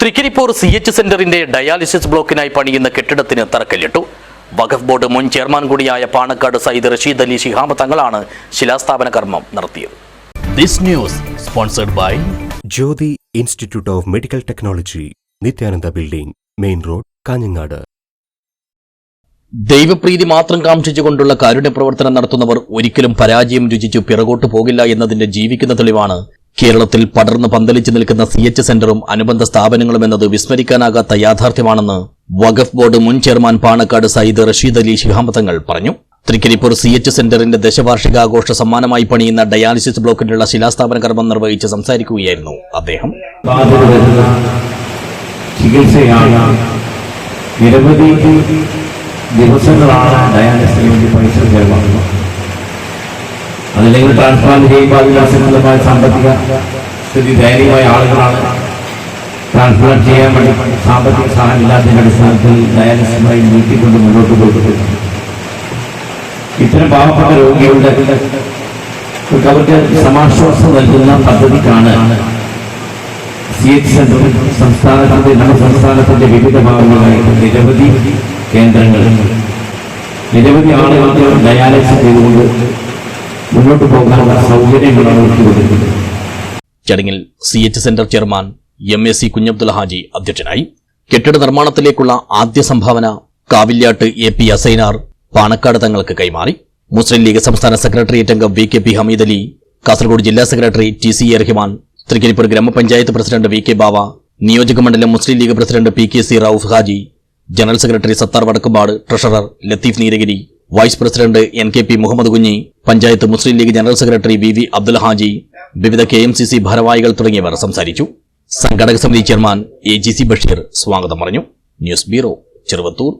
Trikaripur C H സെന്ററിന്റെ dialysis ബ്ലോക്കിനായി പണിയുന്ന കെട്ടിടത്തിന് തറക്കല്ലിട്ടു. വഖഫ് ബോർഡ് മുൻ ചെയർമാൻ കൂടിയായ പാണക്കാട് സയ്യിദ് റഷീദ് അലി ശിഹാബ് തങ്ങളാണ് ശിലാസ്ഥാപന കർമ്മം നടത്തിയത്. This news sponsored by Jyothi institute of medical technology Nithyananda building main road Kanhangad. ദൈവപ്രീതി മാത്രം കാംക്ഷിച്ചുകൊണ്ടുള്ള കാരുണ്യ പ്രവർത്തനം നടത്തുന്നവർ ഒരിക്കലും പരാജയം രുചിച്ചു പിറകോട്ടു പോകില്ല എന്നതിന്റെ ജീവിക്കുന്ന തെളിവാണ് കേരളത്തിൽ പടർന്ന് പന്തലിച്ചു നിൽക്കുന്ന സി എച്ച് സെന്ററും അനുബന്ധ സ്ഥാപനങ്ങളും എന്നത് വിസ്മരിക്കാനാകാത്ത യാഥാർത്ഥ്യമാണെന്ന് വഖഫ് ബോർഡ് മുൻ ചെയർമാൻ പാണക്കാട് സയ്യിദ് റഷീദ് അലി ശിഹാബ് തങ്ങൾ പറഞ്ഞു. തൃക്കരിപ്പൂർ സി എച്ച് സെന്ററിന്റെ ദശവാർഷികാഘോഷ സമ്മാനമായി പണിയുന്ന ഡയാലിസിസ് ബ്ലോക്കിനുള്ള ശിലാസ്ഥാപന കർമ്മം നിർവഹിച്ച് സംസാരിക്കുകയായിരുന്നു അദ്ദേഹം. ചികിത്സയാണ് നിരവധി ദിവസങ്ങളാണ് ഡയാലിസിന് വേണ്ടി പൈസ ചെലവാക്കുന്നത്. അതില്ലെങ്കിൽ ട്രാൻസ്പ്ലാന്റ് ചെയ്യുമ്പോൾ അതിന് സംബന്ധമായ സാമ്പത്തിക സ്ഥിതി ദയനീയമായ ആളുകളാണ്. ട്രാൻസ്പ്ലാന്റ് ചെയ്യാൻ വേണ്ടി സാമ്പത്തിക സഹായം ഇല്ലാത്തതിന്റെ അടിസ്ഥാനത്തിൽ ഡയാലിസിസുമായി നീട്ടിക്കൊണ്ട് മുന്നോട്ട് പോയിട്ടുണ്ട് ഇത്തരം പാവപ്പെട്ട രോഗികളുടെ അവർക്ക് സമാശ്വാസം നൽകുന്ന പദ്ധതിക്കാണ് സി എച്ച് സെന്റർ സംസ്ഥാനത്തിന്റെ നമ്മുടെ സംസ്ഥാനത്തിന്റെ വിവിധ ഭാഗങ്ങളിലായിട്ട് നിരവധി കേന്ദ്രങ്ങൾ. നിരവധി ആളുകൾക്ക് ഡയാലിസിസ് ചെയ്തുകൊണ്ട് മുന്നോട്ട് പോകാനുള്ള സൗകര്യങ്ങളാണ് ചടങ്ങിൽ C H centre chairman M A C Kunhabdul Haji അധ്യക്ഷനായി. കെട്ടിട നിർമ്മാണത്തിലേക്കുള്ള ആദ്യ സംഭാവന കാവില്യാട്ട് എ പി അസൈനാർ പാണക്കാട് തങ്ങൾക്ക് കൈമാറി. മുസ്ലിം ലീഗ് സംസ്ഥാന സെക്രട്ടേറിയറ്റ് അംഗം V K P Hameed Ali Kasaragod ജില്ലാ secretary T C A Rahman Trikaripur ഗ്രാമപഞ്ചായത്ത് പ്രസിഡന്റ് വി കെ ബാവ നിയോജകമണ്ഡലം Muslim League president P K C Rauf Haji general secretary Sathar Vadakkumpad treasurer Latheef Nilagiri vice president N K P Muhammad Kunhi panchayat Muslim League general secretary V V Abdul Haji വിവിധ K M C C ഭാരവാഹികൾ തുടങ്ങിയവർ സംസാരിച്ചു. സംഘടക സമിതി chairman A G C Basheer സ്വാഗതം പറഞ്ഞു. News bureau Cheruvathur.